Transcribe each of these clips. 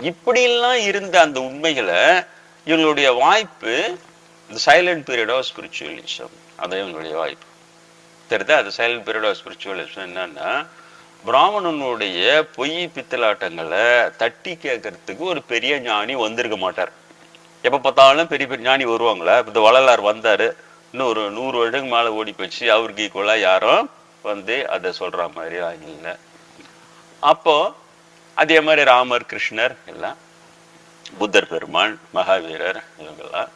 இப்படியெல்லாம் இருந்த அந்த உண்மைகளை இவங்களுடைய வாய்ப்பு இந்த சைலண்ட் பீரியட் ஆஃப் ஸ்பிரிச்சுவலிசம் அதான் இவங்களுடைய வாய்ப்பு. தெரியுதா? அது சைலண்ட் பீரியட் ஆஃப் ஸ்பிரிச்சுவலிசம் என்னன்னா பிராமணனுடைய பொய் பித்தலாட்டங்களை தட்டி கேட்கறதுக்கு ஒரு பெரிய ஞானி வந்திருக்க மாட்டார். எப்போ பார்த்தாலும் பெரிய பெரிய ஞானி வருவாங்களா? இந்த வள்ளலார் வந்தார். இன்னும் ஒரு நூறு வருடத்துக்கு மேலே ஓடி போச்சு. அவருக்கு ஈக்குவலாக யாரும் வந்து அதை சொல்கிற மாதிரி இல்லை. அப்போது அதே மாதிரி ராமர் கிருஷ்ணர் எல்லாம் புத்தர் பெருமான் மகாவீரர் இவங்கெல்லாம்.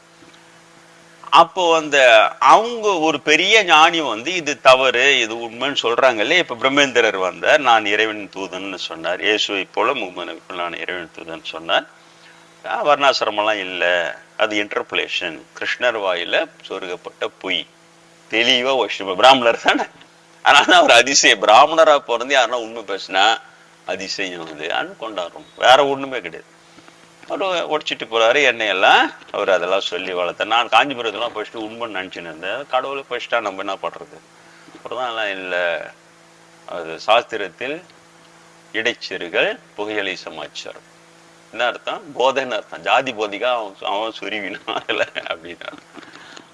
அப்போ அந்த அவங்க ஒரு பெரிய ஞானி வந்து இது தவறு இது உண்மைன்னு சொல்றாங்கல்ல இப்ப பிரம்மேந்திரர் வந்தார் நான் இறைவன் தூதன்னு சொன்னார். இயேசுவை போல முகமனுக்கு நான் இறைவன் தூதன் சொன்னார். ஆஹ் வர்ணாசிரமெல்லாம் இல்லை. அது இன்டர்பிளேஷன் கிருஷ்ணர் வாயில சொருகப்பட்ட பொய். தெளிவா வைஷ்ணவ பிராமணர் தானே? அதனால அவர் அதிசயம். பிராமணரா பிறந்து யாருன்னா உண்மை பேசினா அதிசயம் அது கொண்டாடுறோம் வேற ஒண்ணுமே கிடையாது. அவர் உடைச்சிட்டு போறாரு என்னையெல்லாம் அவர் அதெல்லாம் சொல்லி வளர்த்த நான் காஞ்சிபுரத்துலாம் ஃபர்ஸ்ட் உண்மைன்னு நினைச்சுன்னு இருந்தேன். கடவுளை ஃபர்ஸ்டா நம்ம என்ன பண்றது? அப்புறம் எல்லாம் இல்லை. அது சாஸ்திரத்தில் இடைச்செருகள் புகையலை சமாச்சாரம். என்ன அர்த்தம்? போதைன்னு அர்த்தம். ஜாதி போதிகா அவன் அவன் சுருவினான் இல்லை அப்படின்னா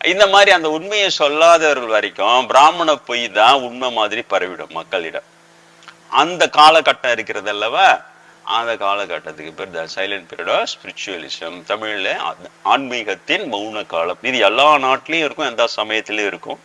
இந்த மாதிரி அந்த உண்மையை சொல்லாதவர்கள் வரைக்கும் பிராமண பொய் தான் உண்மை மாதிரி பரவிடும் மக்களிடம். அந்த காலகட்டம் இருக்கிறது அல்லவா? அந்த காலகட்டத்துக்கு பேர் the silent period of spiritualism. தமிழில் ஆன்மீகத்தின் மௌன காலம். இது எல்லா நாட்டிலையும் இருக்கும் எந்த சமயத்திலையும் இருக்கும்.